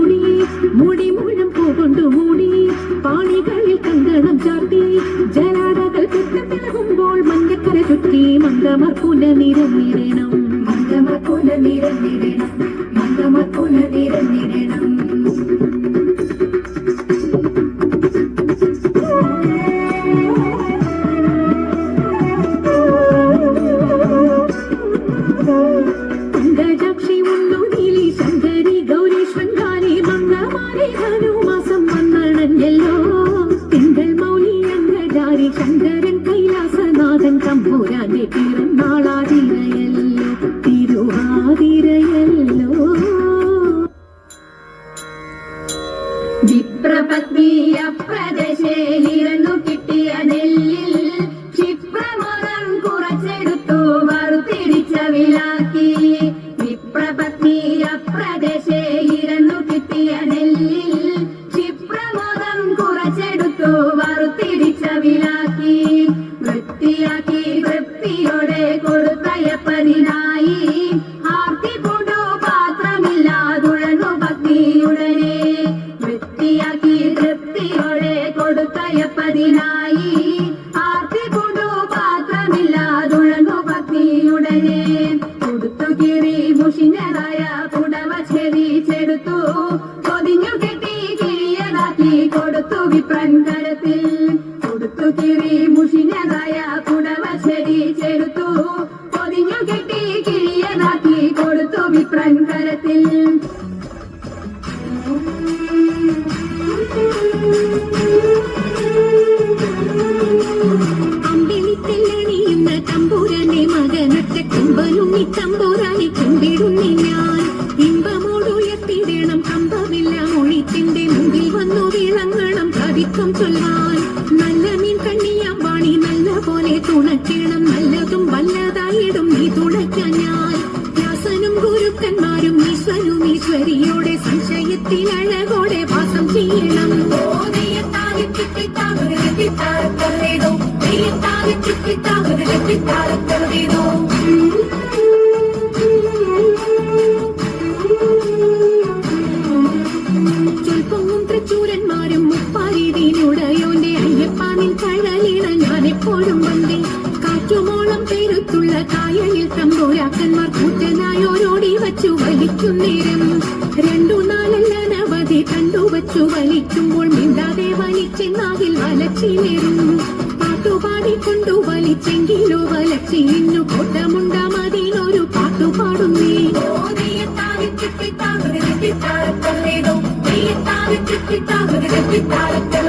சூடி முடி முழம் பூண்டு மூடி பாணிகளில் கங்கணம் சாட்டி ஜலாடகள் கெட்ட பிறகும்போல் மஞ்சக்கரை சுற்றி மங்கமர் புல நிறம் நிறனம் மங்கமர் புல நிறம் நிறனம் மங்கமர் ആത്മീയ പ്രദേശയിലിരുന്നു ചെരിച്ചെടുത്തു പൊതിഞ്ഞു കെട്ടി കിഴിയതാക്കി കൊടുത്തു വിപ്രൻ കരത്തിൽ. കൊടുത്തു കിറി മുഷിഞ്ഞതായ പുടവ ചെടുത്തു. പൊതിഞ്ഞു കെട്ടി കിഴിയതാക്കി കൊടുത്തു വിപ്രൻ കരത്തിൽ. ഈശ്വരും സംശയത്തിൽ അഴകോടെ വാസം ചെയ്യണം. ചൊൽപ്പൊങ്ങും തൃച്ചൂരന്മാരും മുപ്പാരീതിയിലുടയോന്റെ അയ്യപ്പാനിൽ കഴലിട ഞാൻ എപ്പോഴും വന്നേ. കാറ്റുമോളം പേരുത്തുള്ള കായലിൽ തമ്പൂരാക്കന്മാർ കൂറ്റനായോരോടി വച്ചു വലിക്കും രണ്ടു നാലല്ലനവധി കണ്ടു. വച്ചു വലിക്കുമ്പോൾ മിണ്ടാതെ വലിച്ചെന്നാകിൽ വലച്ചിലേറും പാട്ടുപാടിക്കൊണ്ടു വലിച്ചെങ്കിലോ വലച്ചിന്നു കൊട്ടമുണ്ടാമതിനൊരു പാട്ടുപാടുന്നേ. ചുറ്റിത്താ